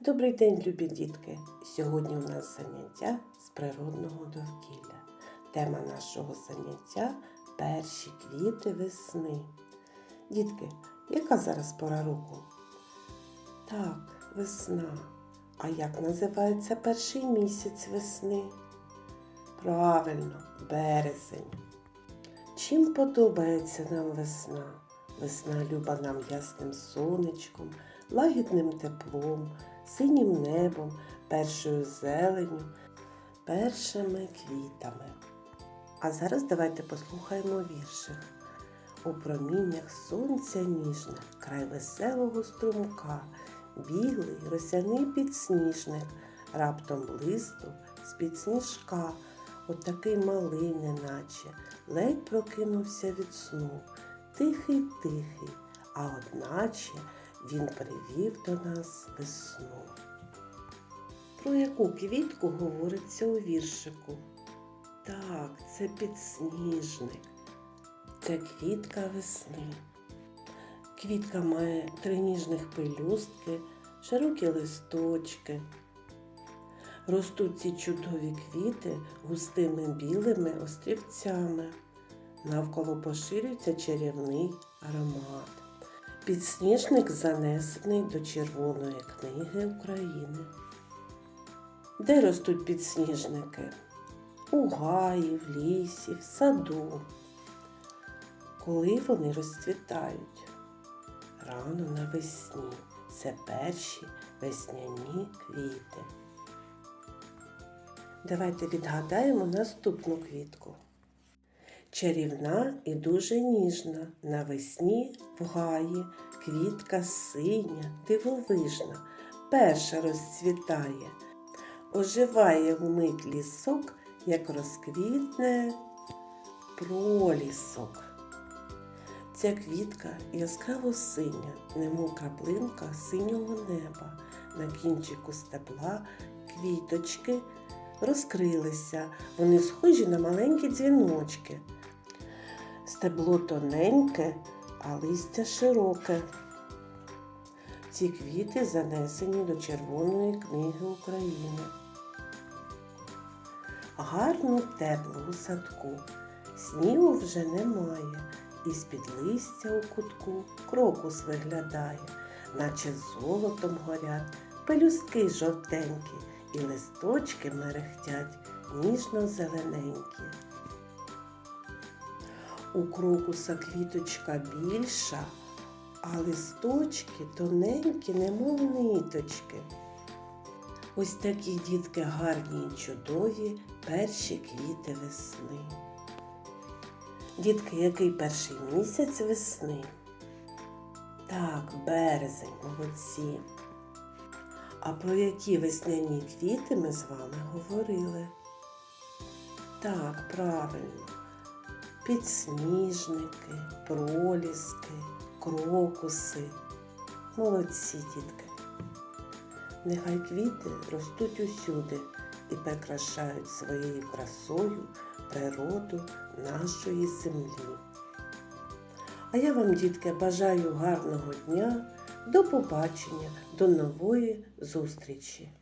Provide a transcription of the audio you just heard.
Добрий день, любі дітки! Сьогодні у нас заняття з природного довкілля. Тема нашого заняття перші квіти весни. Дітки, яка зараз пора року? Так, весна. А як називається перший місяць весни? Правильно, березень. Чим подобається нам весна? Весна люба нам ясним сонечком, лагідним теплом, синім небом, першою зеленню, першими квітами. А зараз давайте послухаємо віршик. У проміннях сонця ніжних, край веселого струмка, білий росяний підсніжник, раптом блисту з-під сніжка, отакий малий, неначе, ледь прокинувся від сну, тихий, тихий, а одначе він привів до нас весну. Про яку квітку говориться у віршику? Так, це підсніжник. Це квітка весни. Квітка має три ніжних пелюстки, широкі листочки. Ростуть ці чудові квіти густими білими острівцями. Навколо поширюється чарівний аромат. Підсніжник занесений до Червоної книги України. Де ростуть підсніжники? У гаї, в лісі, в саду. Коли вони розцвітають? Рано навесні. Це перші весняні квіти. Давайте відгадаємо наступну квітку. Чарівна і дуже ніжна, навесні в квітка синя, дивовижна, перша розцвітає, оживає вмить лісок, як розквітне пролісок. Ця квітка яскраво синя, немов краплинка синього неба. На кінчику стебла квіточки розкрилися, вони схожі на маленькі дзвіночки. Стебло тоненьке, а листя широке. Ці квіти занесені до Червоної книги України. Гарно тепло у садку, снігу вже немає, і з-під листя у кутку крокус виглядає, наче золотом горять, пелюстки жовтенькі, і листочки мерехтять ніжно-зелененькі. У крокуса квіточка більша, а листочки тоненькі, немов ниточки. Ось такі дітки гарні і чудові перші квіти весни. Дітки, який перший місяць весни? Так, березень, молодці. А про які весняні квіти ми з вами говорили? Так, правильно. Підсніжники, проліски, крокуси. Молодці, дітки. Нехай квіти ростуть усюди і прикрашають своєю красою природу нашої землі. А я вам, дітки, бажаю гарного дня, до побачення, до нової зустрічі!